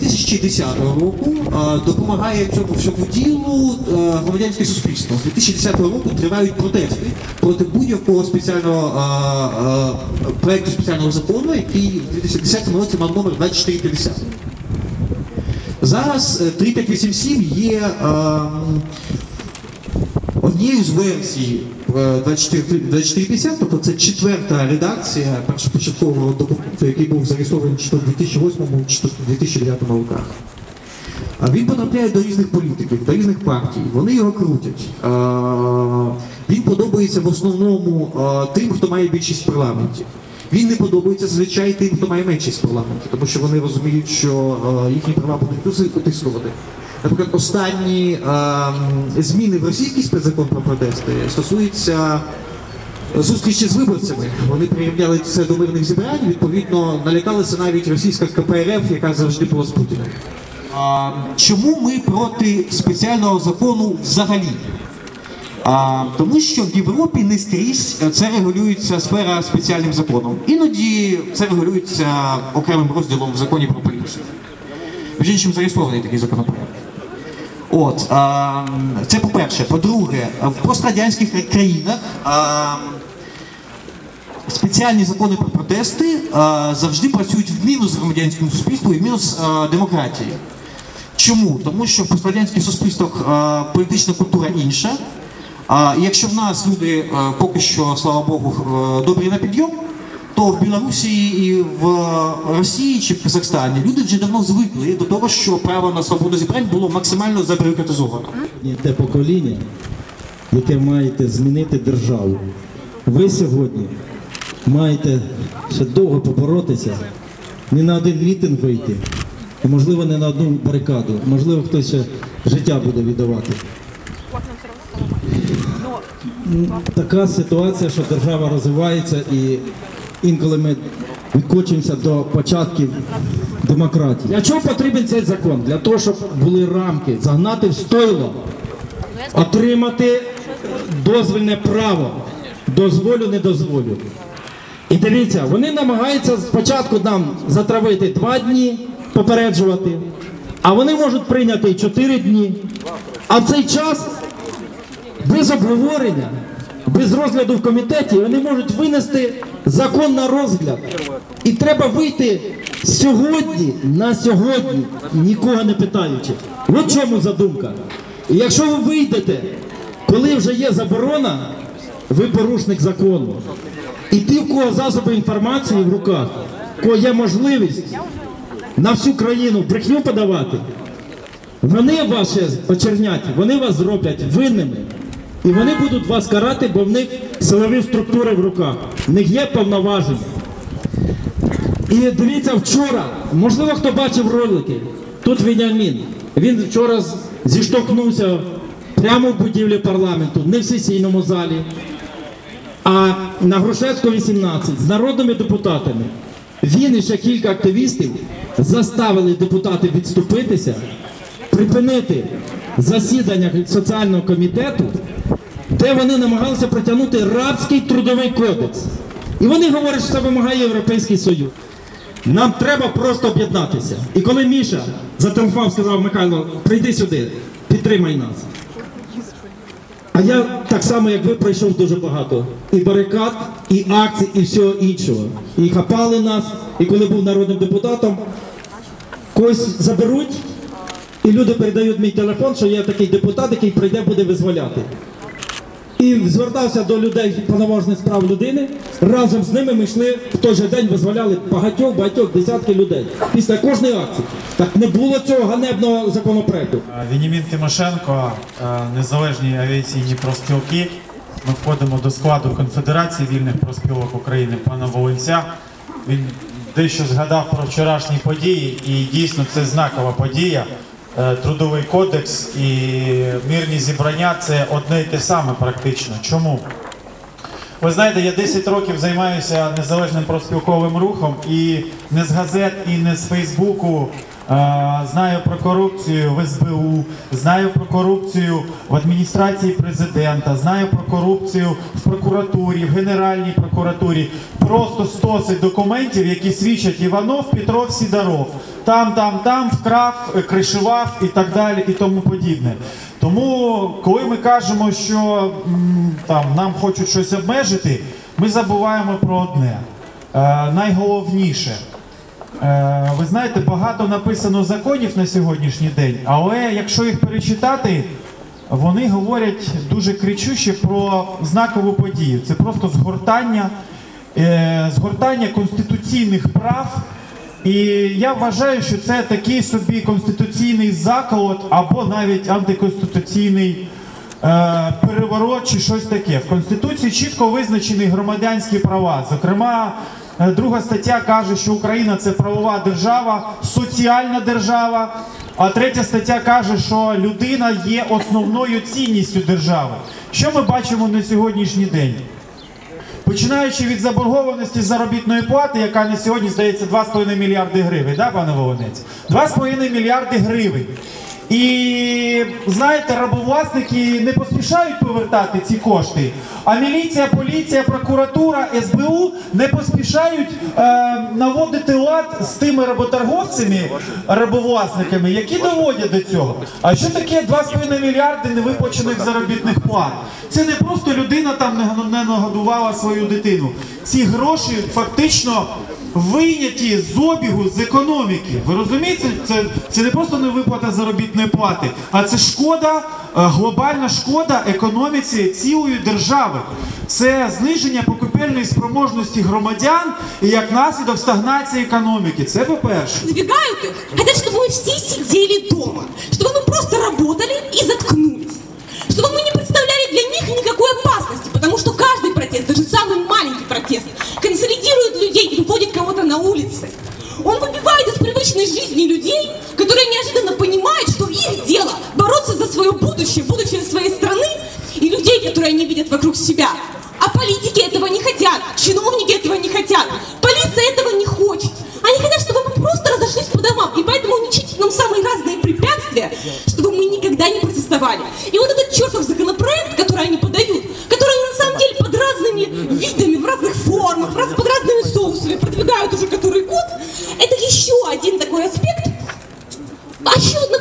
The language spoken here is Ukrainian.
2010 року е, допомагає цьому всьому ділу е, громадянське суспільство. З 2010 року тривають протести проти будь-якого спеціального е, е, проекту спеціального закону, який в 2010 році мав номер 2450. Зараз е, 3587 є ем, однією з версій е, 24 2450, тобто це четверта редакція першопочаткового документу, який був зареєстрований чи то в 2008 чи то в 2009 роках. Він потрапляє до різних політиків, до різних партій. Вони його крутять. Е, Він подобається в основному е, тим, хто має більшість в парламенті. Він не подобається зазвичай тим, хто має меншість в парламенті, тому що вони розуміють, що е, їхні права будуть утискувати. Наприклад, останні зміни в російський спецзакон про протести стосуються зустрічі з виборцями. Вони прирівняли це до мирних зібрань, відповідно, налякалася навіть російська КПРФ, яка завжди була з Путіним. Чому ми проти спеціального закону взагалі? А, тому що в Європі не скрізь це регулюється сфера спеціальним законом. Іноді це регулюється окремим розділом в законі про поліцію. Між іншим зареєстрований такий законопроект. От, це по-перше. По-друге, в пострадянських країнах спеціальні закони про протести завжди працюють в мінус громадянському суспільству і в мінус демократії. Чому? Тому що в пострадянських суспільствах політична культура інша. І якщо в нас люди поки що, слава Богу, а, добрі на підйом, то в Білорусі і в Росії чи в Казахстані люди вже давно звикли до того, що право на свободу зібрань було максимально забюрократизовано. Те покоління, яке маєте змінити державу. Ви сьогодні маєте ще довго поборотися, не на один мітинг вийти, а можливо не на одну барикаду, можливо, хтось ще життя буде віддавати. Така ситуація, що держава розвивається і інколи ми відкочуємося до початків демократії. Для чого потрібен цей закон? Для того, щоб були рамки, загнати в стойло, отримати дозвільне право. Дозволю, не дозволю. І дивіться, вони намагаються спочатку нам затравити два дні, попереджувати, а вони можуть прийняти чотири дні. А в цей час без обговорення, без розгляду в комітеті вони можуть винести закон на розгляд. І треба вийти сьогодні на сьогодні, нікого не питаючи. От чому задумка. І якщо ви вийдете, коли вже є заборона, ви порушник закону. І ті, в кого засоби інформації в руках, в кого є можливість на всю країну брехню подавати, вони вас ще очернять, вони вас зроблять винними. І вони будуть вас карати, бо в них силові структури в руках. В них є повноваження. І дивіться, вчора, можливо, хто бачив ролики, тут Веніамін. Він вчора зіштовхнувся прямо в будівлі парламенту, не в сесійному залі, а на Грушевського 18 з народними депутатами. Він і ще кілька активістів заставили депутатів відступитися, припинити засідання соціального комітету, де вони намагалися протягнути рабський трудовий кодекс. І вони говорять, що це вимагає Європейський Союз. Нам треба просто об'єднатися. І коли Міша зателефонував, сказав Михайло, прийди сюди, підтримай нас. А я так само, як ви, пройшов дуже багато. І барикад, і акцій, і всього іншого. І хапали нас, і коли був народним депутатом, когось заберуть, і люди передають мій телефон, що є такий депутат, який прийде, буде визволяти. І звертався до людей повноважних справ людини. Разом з ними ми йшли в той же день, визволяли багатьох, багатьох десятки людей. Після кожної акції. Так не було цього ганебного законопроекту. Вінімін Тимошенко, незалежні авіаційні профспілки. Ми входимо до складу Конфедерації вільних профспілок України пана Волинця. Він дещо згадав про вчорашні події, і дійсно це знакова подія. Е, Трудовий кодекс і мирні зібрання це одне і те саме практично. Чому? Ви знаєте, я 10 років займаюся незалежним профспілковим рухом і не з газет, і не з Фейсбуку знаю про корупцію в СБУ, знаю про корупцію в адміністрації президента, знаю про корупцію в прокуратурі, в Генеральній прокуратурі. Просто стоси документів, які свідчать Іванов, Петров, Сідоров. Там, там, там вкрав, е, кришував і так далі, і тому подібне. Тому, коли ми кажемо, що там нам хочуть щось обмежити, ми забуваємо про одне. Е, найголовніше. Е, ви знаєте, багато написано законів на сьогоднішній день, але якщо їх перечитати, вони говорять дуже кричуще про знакову подію. Це просто згортання, е, згортання конституційних прав. І я вважаю, що це такий собі конституційний заколот або навіть антиконституційний е, переворот чи щось таке. В Конституції чітко визначені громадянські права. Зокрема, друга стаття каже, що Україна це правова держава, соціальна держава. А третя стаття каже, що людина є основною цінністю держави. Що ми бачимо на сьогоднішній день? Починаючи від заборгованості заробітної плати, яка на сьогодні здається 2,5 мільярди гривень, да, пане Волонець? 2,5 мільярди гривень. І знаєте, рабовласники не поспішають повертати ці кошти, а міліція, поліція, прокуратура, СБУ не поспішають е, наводити лад з тими работорговцями, рабовласниками, які доводять до цього. А що таке 2,5 мільярди невиплачених заробітних плат? Це не просто людина там не- нагодувала свою дитину. Ці гроші фактично вийняті з обігу з економіки. Ви розумієте, це, це не просто не виплата заробітної плати, а це шкода, е, глобальна шкода економіці цілої держави. Це зниження покупельної спроможності громадян і як наслідок стагнації економіки. Це по-перше. Избегают их, хотят, чтобы мы все сидели дома, чтобы мы просто работали и заткнулись, чтобы мы не представляли для них никакой опасности, Кого-то на улицы. Он выбивает из привычной жизни людей, которые неожиданно понимают, что их дело бороться за свое будущее, будущее своей страны и людей, которые они видят вокруг себя. А политики этого не хотят, чиновники этого не хотят, полиция этого не хочет. Они хотят, чтобы мы просто разошлись по домам, и поэтому уничтожить нам самые разные препятствия, чтобы мы никогда не протестовали. И вот продвигают уже который год, это еще один такой аспект, а еще одна